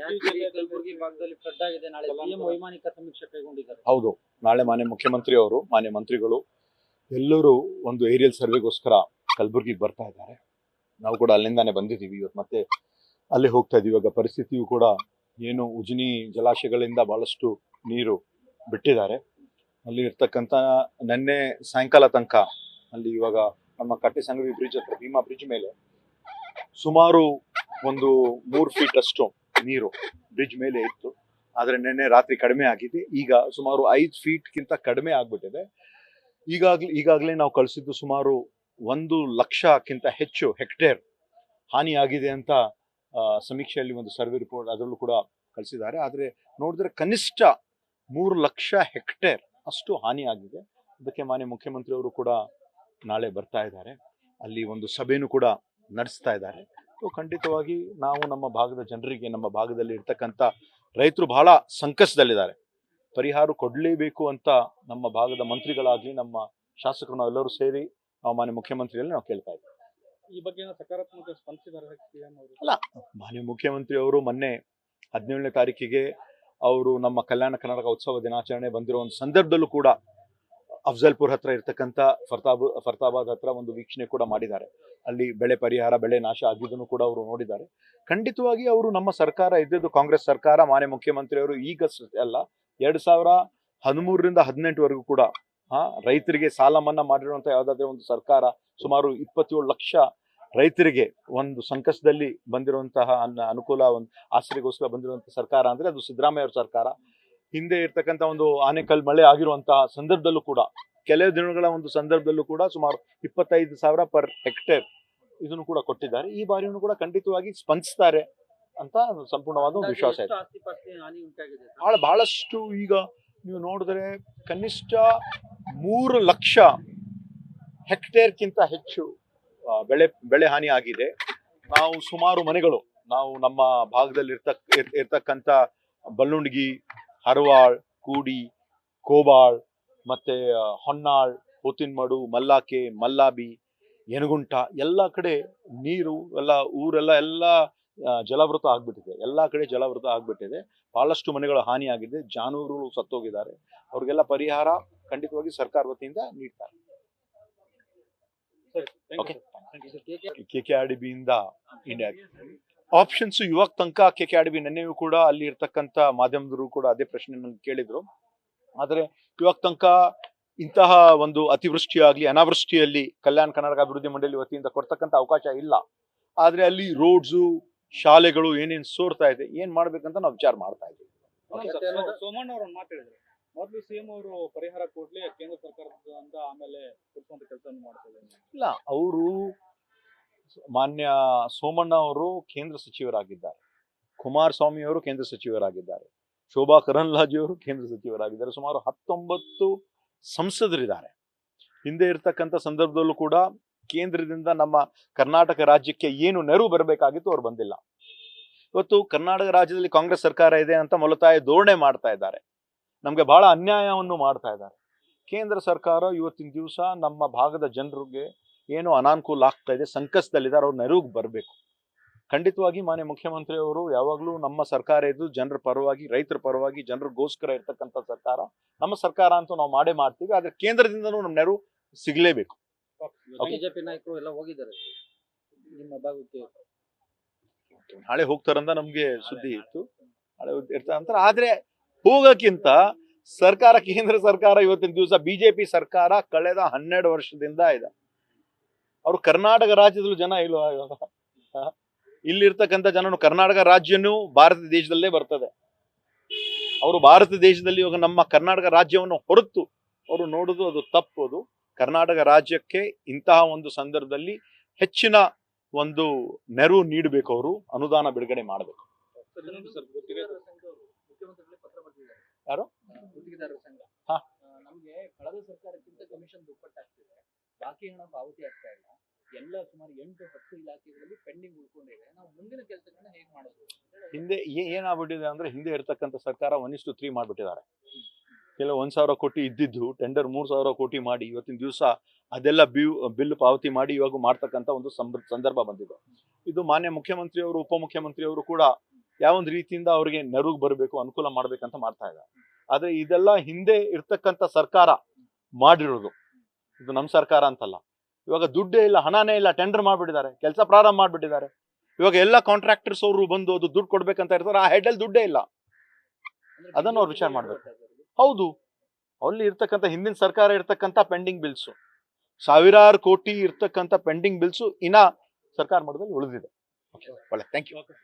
ಯಾದಗಿರಿ, ಕಲಬುರಗಿ ಭಾಗದಲ್ಲಿ ಫ್ಲಡ್ ಆಗಿದೆ? ನಾಳೆ ಸಿಎಂ ವೈಮಾನಿಕ ಸಮೀಕ್ಷೆ ಕೈಗೊಂಡಿದ್ದಾರೆ. ಹೌದು. ನಾಳೆ ಮಾನ್ಯ ಮುಖ್ಯಮಂತ್ರಿ ಅವರು ಮಾನ್ಯ ಮಂತ್ರಿಗಳು ಎಲ್ಲರೂ ಒಂದು ಏರಿಯಲ್ ಸರ್ವೆಗೋಸ್ಕರ ಕಲಬುರ್ಗಿಗೆ ಬರ್ತಾ ಇದ್ದಾರೆ. ನಾವು ಕೂಡ ಅಲ್ಲಿಂದಾನೆ ಬಂದಿದ್ದೀವಿ ಇವತ್ತು ಮತ್ತೆ ಅಲ್ಲಿ ಹೋಗ್ತಾ ಇದ್ದೀವಿ. ಇವಾಗ ಪರಿಸ್ಥಿತಿಯು ಕೂಡ ಏನು ಉಜಿನಿ ಜಲಾಶಯಗಳಿಂದ ಬಹಳಷ್ಟು ನೀರು ಬಿಟ್ಟಿದ್ದಾರೆ. ಅಲ್ಲಿ ಇರ್ತಕ್ಕಂಥ ನಿನ್ನೆ ಸಾಯಂಕಾಲ ತನಕ ಅಲ್ಲಿ ಇವಾಗ ನಮ್ಮ ಕಟ್ಟೆ ಸಂಗವಿ ಬ್ರಿಡ್ಜ್ ಹತ್ರ ಭೀಮಾ ಬ್ರಿಡ್ಜ್ ಮೇಲೆ ಸುಮಾರು ಒಂದು ಮೂರು ಫೀಟ್ ಅಷ್ಟು ನೀರು ಬ್ರಿಡ್ಜ್ ಮೇಲೆ ಇತ್ತು. ಆದರೆ ನಿನ್ನೆ ರಾತ್ರಿ ಕಡಿಮೆ ಆಗಿದೆ ಈಗ ಸುಮಾರು ಐದು ಫೀಟ್ಗಿಂತ ಕಡಿಮೆ ಆಗಿಬಿಟ್ಟಿದೆ. ಈಗಾಗ್ಲೇ, ಈಗಾಗಲೇ ನಾವು ಕಳಿಸಿದ್ದು ಸುಮಾರು ಒಂದು ಲಕ್ಷಕ್ಕಿಂತ ಹೆಚ್ಚು ಹೆಕ್ಟೇರ್ ಹಾನಿಯಾಗಿದೆ ಅಂತ ಸಮೀಕ್ಷೆಯಲ್ಲಿ ಒಂದು ಸರ್ವೆ ರಿಪೋರ್ಟ್ ಅದರಲ್ಲೂ ಕೂಡ ಕಳಿಸಿದ್ದಾರೆ. ಆದರೆ ನೋಡಿದ್ರೆ ಕನಿಷ್ಠ ಮೂರು ಲಕ್ಷ ಹೆಕ್ಟೇರ್ ಅಷ್ಟು ಹಾನಿಯಾಗಿದೆ. ಅದಕ್ಕೆ ಮಾನ್ಯ ಮುಖ್ಯಮಂತ್ರಿಯವರು ಕೂಡ ನಾಳೆ ಬರ್ತಾ ಇದ್ದಾರೆ. ಅಲ್ಲಿ ಒಂದು ಸಭೆನೂ ಕೂಡ ನಡೆಸ್ತಾ ಇದ್ದಾರೆ. ಖಂಡಿತವಾಗಿ ನಾವು ನಮ್ಮ ಭಾಗದ ಜನರಿಗೆ ನಮ್ಮ ಭಾಗದಲ್ಲಿ ಇರ್ತಕ್ಕಂಥ ರೈತರು ಬಹಳ ಸಂಕಷ್ಟದಲ್ಲಿದ್ದಾರೆ. ಪರಿಹಾರ ಕೊಡಲೇಬೇಕು ಅಂತ ನಮ್ಮ ಭಾಗದ ಮಂತ್ರಿಗಳಾಗಿ ನಮ್ಮ ಶಾಸಕರು ನಾವೆಲ್ಲರೂ ಸೇರಿ ನಾವು ಮಾನ್ಯ ಮುಖ್ಯಮಂತ್ರಿಯಲ್ಲಿ ನಾವು ಕೇಳ್ತಾ ಇದ್ದೀವಿ ಈ ಬಗ್ಗೆ ಸಕಾರಾತ್ಮಕ ಅಲ್ಲ ಮಾನ್ಯ ಮುಖ್ಯಮಂತ್ರಿ ಅವರು ಮೊನ್ನೆ ಹದಿನೇಳನೇ ತಾರೀಕಿಗೆ ಅವರು ನಮ್ಮ ಕಲ್ಯಾಣ ಕರ್ನಾಟಕ ಉತ್ಸವ ದಿನಾಚರಣೆ ಬಂದಿರೋ ಒಂದು ಸಂದರ್ಭದಲ್ಲೂ ಕೂಡ ಅಫ್ಜಲ್ಪುರ್ ಹತ್ರ ಇರ್ತಕ್ಕಂಥ ಫರ್ತಾಬ್, ಫರ್ತಾಬಾದ್ ಹತ್ರ ಒಂದು ವೀಕ್ಷಣೆ ಕೂಡ ಮಾಡಿದ್ದಾರೆ. ಅಲ್ಲಿ ಬೆಳೆ ಪರಿಹಾರ, ಬೆಳೆ ನಾಶ ಆಗಿದ್ದನ್ನು ಕೂಡ ಅವರು ನೋಡಿದ್ದಾರೆ. ಖಂಡಿತವಾಗಿ ಅವರು ನಮ್ಮ ಸರ್ಕಾರ ಇದ್ದಿದ್ದು ಕಾಂಗ್ರೆಸ್ ಸರ್ಕಾರ, ಮಾನ್ಯ ಮುಖ್ಯಮಂತ್ರಿಯವರು ಈಗ ಅಲ್ಲ, ಎರಡು ಸಾವಿರ ಹದಿಮೂರರಿಂದ ಹದಿನೆಂಟುವರೆಗೂ ಕೂಡ, ಆ, ರೈತರಿಗೆ ಸಾಲ ಮನ್ನಾ ಮಾಡಿರುವಂತಹ ಯಾವ್ದಾದ್ರೆ ಒಂದು ಸರ್ಕಾರ ಸುಮಾರು ಇಪ್ಪತ್ತೇಳು ಲಕ್ಷ ರೈತರಿಗೆ ಒಂದು ಸಂಕಷ್ಟದಲ್ಲಿ ಬಂದಿರುವಂತಹ ಅನ್ನ- ಅನುಕೂಲ, ಒಂದು ಆಸರೆಗೋಸ್ಕರ ಬಂದಿರುವಂತಹ ಸರ್ಕಾರ ಅಂದ್ರೆ ಅದು ಸಿದ್ದರಾಮಯ್ಯ ಅವರ ಸರ್ಕಾರ. ಹಿಂದೆ ಇರ್ತಕ್ಕಂಥ ಒಂದು ಆನೆಕಲ್ ಮಳೆ ಆಗಿರುವಂತಹ ಸಂದರ್ಭದಲ್ಲೂ ಕೂಡ ಕೆಲವು ದಿನಗಳ ಒಂದು ಸಂದರ್ಭದಲ್ಲೂ ಕೂಡ ಸುಮಾರು ಇಪ್ಪತ್ತೈದು ಸಾವಿರ ಪರ್ ಹೆಕ್ಟೇರ್ ಇದನ್ನು ಕೂಡ ಕೊಟ್ಟಿದ್ದಾರೆ. ಈ ಬಾರಿಯನ್ನು ಕೂಡ ಖಂಡಿತವಾಗಿ ಸ್ಪಂದಿಸ್ತಾರೆ ಅಂತ ಸಂಪೂರ್ಣವಾದ ಒಂದು ವಿಶ್ವಾಸ ಇದೆ? ಬಹಳ ಬಹಳಷ್ಟು ಈಗ ನೀವು ನೋಡಿದ್ರೆ ಕನಿಷ್ಠ ಮೂರು ಲಕ್ಷ ಹೆಕ್ಟೇರ್ಗಿಂತ ಹೆಚ್ಚು ಬೆಳೆ ಬೆಳೆ ಹಾನಿ ಆಗಿದೆ. ನಾವು ಸುಮಾರು ಮನೆಗಳು ನಾವು ನಮ್ಮ ಭಾಗದಲ್ಲಿ ಇರ್ತಕ್ ಇರ್- ಇರ್ತಕ್ಕಂಥ ಬಲ್ಲುಂಡ್ಗಿ ಹರವಾಳ್ ಕೂಡಿ ಕೋಬಾಳ್ ಮತ್ತೆ ಹೊನ್ನಾಳ್ ಹೋತಿನ್ಮಡು ಮಲ್ಲಾಕೆ ಮಲ್ಲಾಬಿ ಎನಗುಂಟ ಎಲ್ಲ ಕಡೆ ನೀರು ಎಲ್ಲ ಊರೆಲ್ಲ ಎಲ್ಲ ಜಲವೃತ ಆಗ್ಬಿಟ್ಟಿದೆ. ಎಲ್ಲಾ ಕಡೆ ಜಲಾವೃತ ಆಗ್ಬಿಟ್ಟಿದೆ. ಬಹಳಷ್ಟು ಮನೆಗಳ ಹಾನಿಯಾಗಿದೆ. ಜಾನುವಾರುಗಳು ಸತ್ತೋಗಿದ್ದಾರೆ. ಅವ್ರಿಗೆಲ್ಲ ಪರಿಹಾರ ಖಂಡಿತವಾಗಿ ಸರ್ಕಾರ ವತಿಯಿಂದ ನೀಡ್ತಾರೆ. ಕೆ ಕೆ ಆರ್ ಡಿ ಬಿಯಿಂದ ಇಂಡಿಯಾ ಆಪ್ಷನ್ಸ್ ಇವಾಗ ತನಕ ಕೆ ಕೆ ಆಡ್ ಬಿ ನೆನ್ನೆಯೂ ಕೂಡ ಅಲ್ಲಿ ಇರ್ತಕ್ಕಂಥ ಮಾಧ್ಯಮದವರು ಕೂಡ ಅದೇ ಪ್ರಶ್ನೆ ನನಗೆ ಕೇಳಿದ್ರು. ಆದರೆ ಇವಾಗ ತನಕ ಇಂತಹ ಒಂದು ಅತಿವೃಷ್ಟಿಯಾಗ್ಲಿ ಅನಾವೃಷ್ಟಿಯಲ್ಲಿ ಕಲ್ಯಾಣ ಕರ್ನಾಟಕ ಅಭಿವೃದ್ಧಿ ಮಂಡಳಿ ವತಿಯಿಂದ ಕೊಡ್ತಕ್ಕಂಥ ಅವಕಾಶ ಇಲ್ಲ. ಆದರೆ ಅಲ್ಲಿ ರೋಡ್ಸು ಶಾಲೆಗಳು ಏನೇನ್ ಸೋರ್ತಾ ಇದೆ ಏನು ಮಾಡ್ಬೇಕಂತ ನಾವು ವಿಚಾರ ಮಾಡ್ತಾ ಇದ್ದೀವಿ. ಸೋಮಣ್ಣ ಅವರು ಒಂದು ಮಾತಾಡಿದ್ರು. ಮೊದಲು ಸಿಎಂ ಅವರು ಪರಿಹಾರ ಕೊಡ್ಲಿ ಕೇಂದ್ರ ಸರ್ಕಾರದಿಂದ ಆಮೇಲೆ ಕೆಲಸವನ್ನು ಮಾಡ್ತಾರೆ ಇಲ್ಲ ಅವರು ಮಾನ್ಯ ಸೋಮಣ್ಣ ಅವರು ಕೇಂದ್ರ ಸಚಿವರಾಗಿದ್ದಾರೆ. ಕುಮಾರಸ್ವಾಮಿ ಅವರು ಕೇಂದ್ರ ಸಚಿವರಾಗಿದ್ದಾರೆ. ಶೋಭಾ ಕರಂದ್ಲಾಜೆ ಅವರು ಕೇಂದ್ರ ಸಚಿವರಾಗಿದ್ದಾರೆ. ಸುಮಾರು ಹತ್ತೊಂಬತ್ತು ಸಂಸದರಿದ್ದಾರೆ. ಹಿಂದೆ ಇರ್ತಕ್ಕಂಥ ಸಂದರ್ಭದಲ್ಲೂ ಕೂಡ ಕೇಂದ್ರದಿಂದ ನಮ್ಮ ಕರ್ನಾಟಕ ರಾಜ್ಯಕ್ಕೆ ಏನು ನೆರವು ಬರಬೇಕಾಗಿತ್ತು ಅವ್ರು ಬಂದಿಲ್ಲ. ಇವತ್ತು ಕರ್ನಾಟಕ ರಾಜ್ಯದಲ್ಲಿ ಕಾಂಗ್ರೆಸ್ ಸರ್ಕಾರ ಇದೆ ಅಂತ ಮೊಲತಾಯ ಧೋರಣೆ ಮಾಡ್ತಾ ಇದ್ದಾರೆ. ನಮ್ಗೆ ಬಹಳ ಅನ್ಯಾಯವನ್ನು ಮಾಡ್ತಾ ಇದ್ದಾರೆ. ಕೇಂದ್ರ ಸರ್ಕಾರ ಇವತ್ತಿನ ದಿವಸ ನಮ್ಮ ಭಾಗದ ಜನರಿಗೆ ಏನು ಅನಾನುಕೂಲ ಆಗ್ತಾ ಇದೆ ಸಂಕಷ್ಟದಲ್ಲಿದ್ದಾರೆ ಅವ್ರ ನೆರವಿಗೆ ಬರಬೇಕು. ಖಂಡಿತವಾಗಿ ಮಾನ್ಯ ಮುಖ್ಯಮಂತ್ರಿ ಅವರು ಯಾವಾಗಲೂ ನಮ್ಮ ಸರ್ಕಾರ ಇದ್ದು ಜನರ ಪರವಾಗಿ ರೈತರ ಪರವಾಗಿ ಜನರಿಗೋಸ್ಕರ ಇರ್ತಕ್ಕಂಥ ಸರ್ಕಾರ. ನಮ್ಮ ಸರ್ಕಾರ ಅಂತೂ ನಾವು ಮಾಡೇ ಮಾಡ್ತೀವಿ ಆದ್ರೆ ಕೇಂದ್ರದಿಂದನೂ ನಮ್ಮ ನೆರವು ಸಿಗಲೇಬೇಕು. ಬಿಜೆಪಿ ನಾಯಕರು ಎಲ್ಲ ಹೋಗಿದ್ದಾರೆ. ನಿಮ್ಮ ಭಾಗಕ್ಕೆ. ನಾಳೆ ಹೋಗ್ತಾರಂತ ನಮ್ಗೆ ಸುದ್ದಿ ಇತ್ತು. ನಾಳೆ ಇರ್ತಾರಂತ. ಆದ್ರೆ ಹೋಗಕ್ಕಿಂತ ಸರ್ಕಾರ ಕೇಂದ್ರ ಸರ್ಕಾರ ಇವತ್ತಿನ ದಿವಸ ಬಿಜೆಪಿ ಸರ್ಕಾರ ಕಳೆದ ಹನ್ನೆರಡು ವರ್ಷದಿಂದ ಇದೆ. ಅವರು ಕರ್ನಾಟಕ ರಾಜ್ಯದಲ್ಲೂ ಜನ ಇಲ್ವಾ? ಇಲ್ಲಿರ್ತಕ್ಕಂಥ ಜನನು ಕರ್ನಾಟಕ ರಾಜ್ಯನೂ ಭಾರತ ದೇಶದಲ್ಲೇ ಬರ್ತದೆ. ಅವರು ಭಾರತ ದೇಶದಲ್ಲಿ ಇವಾಗ ನಮ್ಮ ಕರ್ನಾಟಕ ರಾಜ್ಯವನ್ನು ಹೊರತು ಅವರು ನೋಡೋದು ಅದು ತಪ್ಪೋದು ಕರ್ನಾಟಕ ರಾಜ್ಯಕ್ಕೆ ಇಂತಹ ಒಂದು ಸಂದರ್ಭದಲ್ಲಿ ಹೆಚ್ಚಿನ ಒಂದು ನೆರವು ನೀಡಬೇಕು ಅವರು ಅನುದಾನ ಬಿಡುಗಡೆ ಮಾಡಬೇಕು. ಯಾರು? ನಮ್ಗೆ ಕಳೆದ ಸರ್ಕಾರಕ್ಕಿಂತ ಕಮಿಷನ್ ದುಪ್ಪಟ್ಟಾಗ್ತಿದೆ. ಬಾಕಿ ಹಣ ಪಾವತಿ ಆಗ್ತಾ ಇಲ್ಲ. ಎಲ್ಲ ಸುಮಾರು ಎಂಟು ಹತ್ತು ಇಲಾಖೆಗಳಲ್ಲಿ ಪೆಂಡಿಂಗ್ ಉಳ್ಕೊಂಡಿದೆ. ನಾವು ಮುಂದಿನ ಕೆಲಸಗಳನ್ನ ಹೇಗೆ ಮಾಡೋದು ಹಿಂದೆ ಏನಾಗ್ಬಿಟ್ಟಿದೆ ಅಂದ್ರೆ ಹಿಂದೆ ಇರ್ತಕ್ಕಂಥ ಸರ್ಕಾರ ಒನ್ ತ್ರೀ ಮಾಡ್ಬಿಟ್ಟಿದ್ದಾರೆ. ಕೆಲವು ಒಂದ್ ಸಾವಿರ ಕೋಟಿ ಇದ್ದಿದ್ದು ಟೆಂಡರ್ ಮೂರ್ ಸಾವಿರ ಕೋಟಿ ಮಾಡಿ ಇವತ್ತಿನ ದಿವಸ ಅದೆಲ್ಲ ಬಿಲ್ ಬಿಲ್ ಪಾವತಿ ಮಾಡಿ ಇವಾಗ ಮಾಡ್ತಕ್ಕಂತ ಒಂದು ಸಂದರ್ಭ ಬಂದಿದೆ. ಇದು ಮಾನ್ಯ ಮುಖ್ಯಮಂತ್ರಿಯವರು ಉಪಮುಖ್ಯಮಂತ್ರಿಯವರು ಕೂಡ ಯಾವೊಂದು ರೀತಿಯಿಂದ ಅವ್ರಿಗೆ ನೆರವು ಬರಬೇಕು ಅನುಕೂಲ ಮಾಡ್ಬೇಕಂತ ಮಾಡ್ತಾ ಇದ್ದಾರೆ. ಆದ್ರೆ ಇದೆಲ್ಲ ಹಿಂದೆ ಇರ್ತಕ್ಕಂಥ ಸರ್ಕಾರ ಮಾಡಿರೋದು. ಇದು ನಮ್ಮ ಸರ್ಕಾರ ಅಂತಲ್ಲ. ಇವಾಗ ದುಡ್ಡೇ ಇಲ್ಲ ಹಣನೇ ಇಲ್ಲ ಟೆಂಡರ್ ಮಾಡಿಬಿಟ್ಟಿದ್ದಾರೆ ಕೆಲಸ ಪ್ರಾರಂಭ ಮಾಡಿಬಿಟ್ಟಿದ್ದಾರೆ. ಇವಾಗ ಎಲ್ಲ ಕಾಂಟ್ರಾಕ್ಟರ್ಸ್ ಅವರು ಬಂದು ಅದು ದುಡ್ಡು ಕೊಡ್ಬೇಕಂತ ಇರ್ತಾರೆ ಆ ಹೆಡ್ ಅಲ್ಲಿ ದುಡ್ಡೇ ಇಲ್ಲ. ಅದನ್ನು ಅವ್ರು ವಿಚಾರ ಮಾಡ್ಬೇಕು. ಹೌದು. ಅಲ್ಲಿ ಇರ್ತಕ್ಕಂಥ ಹಿಂದಿನ ಸರ್ಕಾರ ಇರ್ತಕ್ಕಂಥ ಪೆಂಡಿಂಗ್ ಬಿಲ್ಸ್ ಸಾವಿರಾರು ಕೋಟಿ ಇರ್ತಕ್ಕಂಥ ಪೆಂಡಿಂಗ್ ಬಿಲ್ಸ್ ಇನ್ನ ಸರ್ಕಾರ ಮಟ್ಟದಲ್ಲಿ ಉಳಿದಿದೆ. ಒಳ್ಳೆ ಥ್ಯಾಂಕ್ ಯು